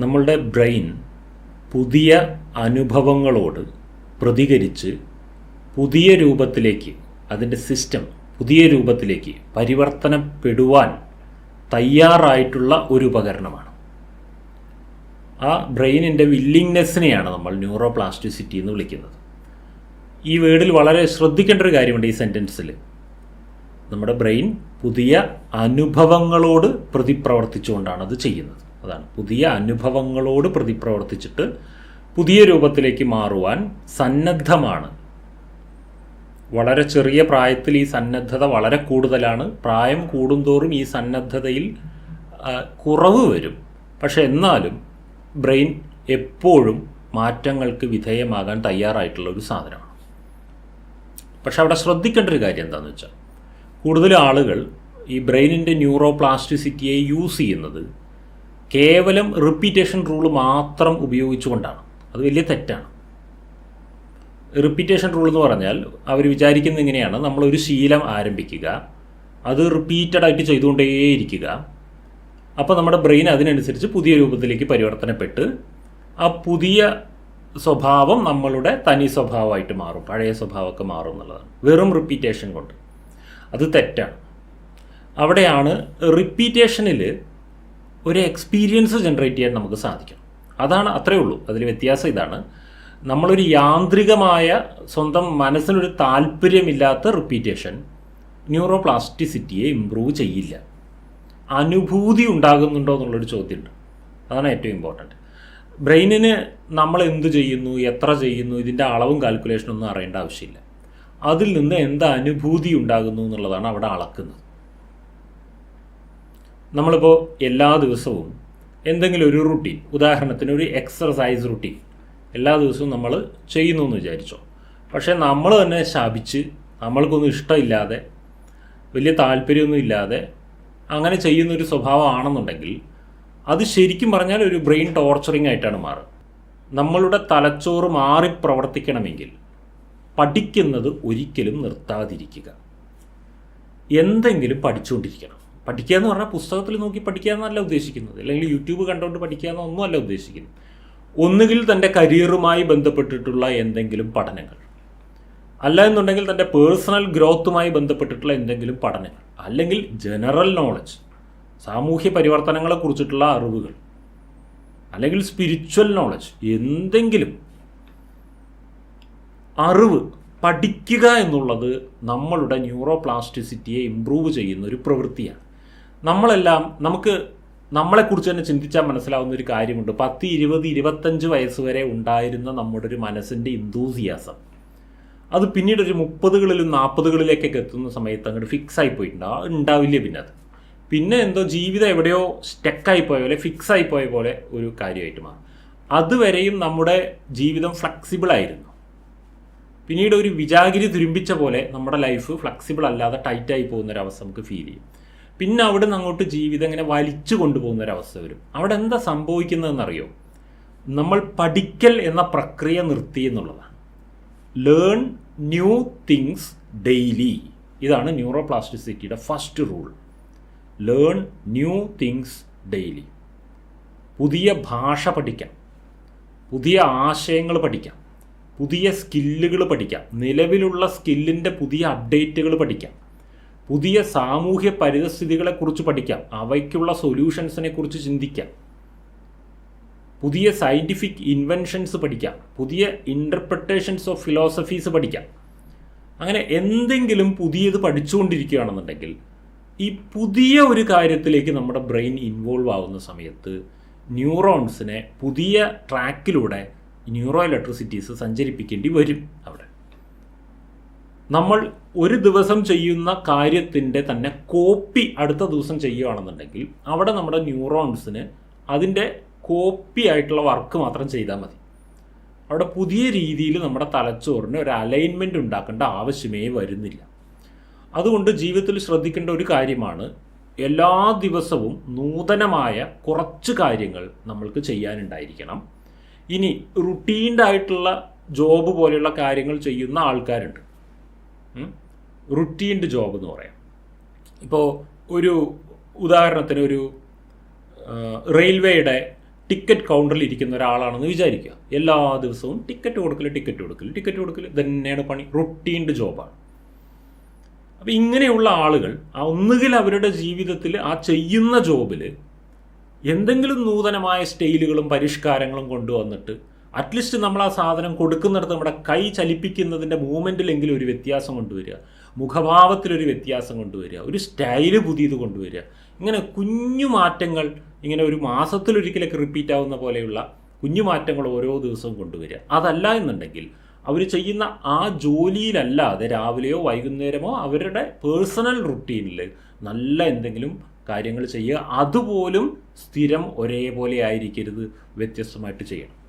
നമ്മളുടെ ബ്രെയിൻ പുതിയ അനുഭവങ്ങളോട് പ്രതികരിച്ച് പുതിയ രൂപത്തിലേക്ക് അതിന്റെ സിസ്റ്റം പുതിയ രൂപത്തിലേക്ക് പരിവർത്തനപ്പെടുവാൻ തയ്യാറായിട്ടുള്ള ഒരു ഉപകരണമാണ്. ആ ബ്രെയിനിന്റെ വില്ലിങ്നെസ്സിനെയാണ് നമ്മൾ ന്യൂറോ പ്ലാസ്റ്റിസിറ്റി എന്ന് വിളിക്കുന്നത്. ഈ വേർഡിൽ വളരെ ശ്രദ്ധിക്കേണ്ട ഒരു കാര്യമുണ്ട് ഈ സെന്റൻസിൽ. നമ്മുടെ ബ്രെയിൻ പുതിയ അനുഭവങ്ങളോട് പ്രതിപ്രവർത്തിച്ചുകൊണ്ടാണ് അത് ചെയ്യുന്നത്. അതാണ്. പുതിയ അനുഭവങ്ങളോട് പ്രതിപ്രവർത്തിച്ചിട്ട് പുതിയ രൂപത്തിലേക്ക് മാറുവാൻ സന്നദ്ധമാണ്. വളരെ ചെറിയ പ്രായത്തിൽ ഈ സന്നദ്ധത വളരെ കൂടുതലാണ്. പ്രായം കൂടുന്തോറും ഈ സന്നദ്ധതയിൽ കുറവ് വരും. പക്ഷെ എന്നാലും ബ്രെയിൻ എപ്പോഴും മാറ്റങ്ങൾക്ക് വിധേയമാകാൻ തയ്യാറായിട്ടുള്ള ഒരു സാധനമാണ്. പക്ഷെ അവിടെ ശ്രദ്ധിക്കേണ്ട ഒരു കാര്യം എന്താണെന്ന് വെച്ചാൽ കൂടുതൽ ആളുകൾ ഈ ബ്രെയിനിന്റെ ന്യൂറോ പ്ലാസ്റ്റിസിറ്റിയെ യൂസ് ചെയ്യുന്നത് കേവലം റിപ്പീറ്റേഷൻ റൂൾ മാത്രം ഉപയോഗിച്ചുകൊണ്ടാണ്. അത് വലിയ തെറ്റാണ്. റിപ്പീറ്റേഷൻ റൂൾ എന്ന് പറഞ്ഞാൽ അവർ വിചാരിക്കുന്നത് ഇങ്ങനെയാണ്. നമ്മളൊരു ശീലം ആരംഭിക്കുക. അത് റിപ്പീറ്റഡ് ആയിട്ട് ചെയ്തുകൊണ്ടേയിരിക്കുക. അപ്പോൾ നമ്മുടെ ബ്രെയിൻ അതിനനുസരിച്ച് പുതിയ രൂപത്തിലേക്ക് പരിവർത്തനപ്പെട്ട് ആ പുതിയ സ്വഭാവം നമ്മളുടെ തനി സ്വഭാവമായിട്ട് മാറും. പഴയ സ്വഭാവമൊക്കെ മാറും എന്നുള്ളതാണ്. വെറും റിപ്പീറ്റേഷൻ കൊണ്ട്. അത് തെറ്റാണ്. അവിടെയാണ് റിപ്പീറ്റേഷനിൽ ഒരു എക്സ്പീരിയൻസ് ജനറേറ്റ് ചെയ്യാൻ നമുക്ക് സാധിക്കണം അതാണ് അത്രേ ഉള്ളൂ. അതിൽ വ്യത്യാസം ഇതാണ്. നമ്മളൊരു യാന്ത്രികമായ സ്വന്തം മനസ്സിനൊരു താല്പര്യമില്ലാത്ത റിപ്പീറ്റേഷൻ ന്യൂറോ പ്ലാസ്റ്റിസിറ്റിയെ ഇമ്പ്രൂവ് ചെയ്യില്ല. അനുഭൂതി ഉണ്ടാകുന്നുണ്ടോ എന്നുള്ളൊരു ചോദ്യമുണ്ട്. അതാണ് ഏറ്റവും ഇമ്പോർട്ടന്റ് ബ്രെയിനിന് നമ്മൾ എന്ത് ചെയ്യുന്നു എത്ര ചെയ്യുന്നു ഇതിന്റെ അളവും കാൽക്കുലേഷനൊന്നും അറിയേണ്ട ആവശ്യമില്ല. അതിൽ നിന്ന് എന്ത് അനുഭൂതി ഉണ്ടാകുന്നു എന്നുള്ളതാണ് അവിടെ അളക്കുന്നത്. നമ്മളിപ്പോൾ എല്ലാ ദിവസവും എന്തെങ്കിലും ഒരു റുട്ടീൻ ഉദാഹരണത്തിന് ഒരു എക്സർസൈസ് റുട്ടീൻ എല്ലാ ദിവസവും നമ്മൾ ചെയ്യുന്നു എന്ന് വിചാരിച്ചോ. പക്ഷേ നമ്മൾ തന്നെ ശാപിച്ച് നമ്മൾക്കൊന്നും ഇഷ്ടമില്ലാതെ വലിയ താല്പര്യമൊന്നും ഇല്ലാതെ അങ്ങനെ ചെയ്യുന്നൊരു സ്വഭാവമാണെന്നുണ്ടെങ്കിൽ അത് ശരിക്കും പറഞ്ഞാൽ ഒരു ബ്രെയിൻ ടോർച്ചറിങ് ആയിട്ടാണ് മാറുക. നമ്മളുടെ തലച്ചോറ് മാറി പ്രവർത്തിക്കണമെങ്കിൽ പഠിക്കുന്നത് ഒരിക്കലും നിർത്താതിരിക്കുക. എന്തെങ്കിലും പഠിച്ചുകൊണ്ടിരിക്കണം. പഠിക്കുക എന്ന് പറഞ്ഞാൽ പുസ്തകത്തിൽ നോക്കി പഠിക്കുക എന്നല്ല ഉദ്ദേശിക്കുന്നത്. അല്ലെങ്കിൽ യൂട്യൂബ് കണ്ടുകൊണ്ട് പഠിക്കുക എന്നൊന്നും അല്ല ഉദ്ദേശിക്കുന്നത്. ഒന്നുകിൽ തന്റെ കരിയറുമായി ബന്ധപ്പെട്ടിട്ടുള്ള എന്തെങ്കിലും പഠനങ്ങൾ. അല്ല എന്നുണ്ടെങ്കിൽ തന്റെ പേഴ്സണൽ ഗ്രോത്തുമായി ബന്ധപ്പെട്ടിട്ടുള്ള എന്തെങ്കിലും പഠനങ്ങൾ. അല്ലെങ്കിൽ ജനറൽ നോളജ് സാമൂഹ്യ പരിവർത്തനങ്ങളെ കുറിച്ചിട്ടുള്ള അറിവുകൾ. അല്ലെങ്കിൽ സ്പിരിച്വൽ നോളജ് എന്തെങ്കിലും അറിവ് പഠിക്കുക എന്നുള്ളത് നമ്മളുടെ ന്യൂറോ പ്ലാസ്റ്റിസിറ്റിയെ ഇമ്പ്രൂവ് ചെയ്യുന്ന ഒരു പ്രവൃത്തിയാണ്. നമ്മളെല്ലാം നമുക്ക് നമ്മളെക്കുറിച്ച് തന്നെ ചിന്തിച്ചാൽ മനസ്സിലാവുന്ന ഒരു കാര്യമുണ്ട്. പത്ത് ഇരുപത് ഇരുപത്തഞ്ച് വയസ്സ് വരെ ഉണ്ടായിരുന്ന നമ്മുടെ ഒരു മനസ്സിന്റെ ഇന്തൂസിയാസം അത് പിന്നീട് ഒരു മുപ്പതുകളിലും നാൽപ്പതുകളിലേക്കൊക്കെ എത്തുന്ന സമയത്ത് അങ്ങോട്ട് ഫിക്സ് ആയി പോയിട്ടുണ്ട്. ആ ഉണ്ടാവില്ല പിന്നെ അത്. പിന്നെ എന്തോ ജീവിതം എവിടെയോ സ്റ്റക്കായി പോയ പോലെ ഫിക്സ് ആയി പോയ പോലെ ഒരു കാര്യമായിട്ട് മാറും. അതുവരെയും നമ്മുടെ ജീവിതം ഫ്ലെക്സിബിൾ ആയിരുന്നു. പിന്നീട് ഒരു വിജാഗിരി തുരുമ്പിച്ച പോലെ നമ്മുടെ ലൈഫ് ഫ്ലെക്സിബിൾ അല്ലാതെ ടൈറ്റായി പോകുന്ന ഒരു അവസ്ഥ നമുക്ക് ഫീൽ ചെയ്യും. പിന്നെ അവിടെ നിന്ന് അങ്ങോട്ട് ജീവിതം ഇങ്ങനെ വലിച്ചു കൊണ്ടുപോകുന്ന ഒരു അവസ്ഥ വരും. അവിടെ എന്താ സംഭവിക്കുന്നതെന്നറിയോ? നമ്മൾ പഠിക്കൽ എന്ന പ്രക്രിയ നിർത്തി എന്നുള്ളതാണ്. ലേൺ ന്യൂ തിങ്സ് ഡെയിലി ഇതാണ് ന്യൂറോ പ്ലാസ്റ്റിസിറ്റിയുടെ first rule learn new things daily പുതിയ ഭാഷ പഠിക്കാം. പുതിയ ആശയങ്ങൾ പഠിക്കാം. പുതിയ സ്കില്ലുകൾ പഠിക്കാം. നിലവിലുള്ള സ്കില്ലിന്റെ പുതിയ അപ്ഡേറ്റുകൾ പഠിക്കാം. പുതിയ സാമൂഹ്യ പരിതസ്ഥിതികളെക്കുറിച്ച് പഠിക്കാം. അവയ്ക്കുള്ള സൊല്യൂഷൻസിനെ കുറിച്ച് ചിന്തിക്കാം. പുതിയ സയന്റിഫിക് ഇൻവെൻഷൻസ് പഠിക്കാം. പുതിയ ഇന്റർപ്രിട്ടേഷൻസ് ഓഫ് ഫിലോസഫീസ് പഠിക്കാം. അങ്ങനെ എന്തെങ്കിലും പുതിയത് പഠിച്ചുകൊണ്ടിരിക്കുകയാണെന്നുണ്ടെങ്കിൽ ഈ പുതിയ ഒരു കാര്യത്തിലേക്ക് നമ്മുടെ ബ്രെയിൻ ഇൻവോൾവ് ആവുന്ന സമയത്ത് ന്യൂറോൺസിനെ പുതിയ ട്രാക്കിലൂടെ ന്യൂറോ ഇലക്ട്രിസിറ്റീസ് സഞ്ചരിപ്പിക്കേണ്ടി വരും അവിടെ. നമ്മൾ ഒരു ദിവസം ചെയ്യുന്ന കാര്യത്തിന്റെ തന്നെ കോപ്പി അടുത്ത ദിവസം ചെയ്യുകയാണെന്നുണ്ടെങ്കിൽ അവിടെ നമ്മുടെ ന്യൂറോൺസിന് അതിന്റെ കോപ്പി ആയിട്ടുള്ള വർക്ക് മാത്രം ചെയ്താൽ മതി. അവിടെ പുതിയ രീതിയിൽ നമ്മുടെ തലച്ചോറിന് ഒരു അലൈൻമെന്റ് ഉണ്ടാക്കേണ്ട ആവശ്യമേ വരുന്നില്ല. അതുകൊണ്ട് ജീവിതത്തിൽ ശ്രദ്ധിക്കേണ്ട ഒരു കാര്യമാണ് എല്ലാ ദിവസവും നൂതനമായ കുറച്ച് കാര്യങ്ങൾ നമ്മൾക്ക് ചെയ്യാനുണ്ടായിരിക്കണം. ഇനി റുട്ടീൻഡ് ആയിട്ടുള്ള ജോബ് പോലെയുള്ള കാര്യങ്ങൾ ചെയ്യുന്ന ആൾക്കാരുണ്ട്. റുട്ടീൻഡ് ജോബ് എന്ന് പറയാം. ഇപ്പോൾ ഒരു ഉദാഹരണത്തിന് ഒരു റെയിൽവേയുടെ ടിക്കറ്റ് കൗണ്ടറിൽ ഇരിക്കുന്ന ഒരാളാണെന്ന് വിചാരിക്കുക. എല്ലാ ദിവസവും ടിക്കറ്റ് കൊടുക്കൽ ടിക്കറ്റ് കൊടുക്കൽ ടിക്കറ്റ് കൊടുക്കൽ തന്നെയാണ് പണി. റുട്ടീൻഡ് ജോബാണ് അപ്പം ഇങ്ങനെയുള്ള ആളുകൾ ആ ഒന്നുകിൽ അവരുടെ ജീവിതത്തിൽ ആ ചെയ്യുന്ന ജോബിൽ എന്തെങ്കിലും നൂതനമായ സ്റ്റൈലുകളും പരിഷ്കാരങ്ങളും കൊണ്ടുവന്നിട്ട് അറ്റ്ലീസ്റ്റ് നമ്മൾ ആ സാധനം കൊടുക്കുന്നിടത്ത് നമ്മുടെ കൈ ചലിപ്പിക്കുന്നതിന്റെ മൂവ്മെന്റിലെങ്കിലും ഒരു വ്യത്യാസം കൊണ്ടുവരിക. മുഖഭാവത്തിലൊരു വ്യത്യാസം കൊണ്ടുവരിക. ഒരു സ്റ്റൈൽ പുതിയത് കൊണ്ടുവരിക. ഇങ്ങനെ കുഞ്ഞു മാറ്റങ്ങൾ ഇങ്ങനെ ഒരു മാസത്തിലൊരിക്കലൊക്കെ റിപ്പീറ്റ് ആവുന്ന പോലെയുള്ള കുഞ്ഞു മാറ്റങ്ങൾ ഓരോ ദിവസവും കൊണ്ടുവരിക. അതല്ല എന്നുണ്ടെങ്കിൽ അവർ ചെയ്യുന്ന ആ ജോലിയിലല്ലാതെ രാവിലെയോ വൈകുന്നേരമോ അവരുടെ പേഴ്സണൽ റുട്ടീനിൽ നല്ല എന്തെങ്കിലും കാര്യങ്ങൾ ചെയ്യുക. അതുപോലും സ്ഥിരം ഒരേപോലെ ആയിരിക്കരുത്. വ്യത്യസ്തമായിട്ട് ചെയ്യണം.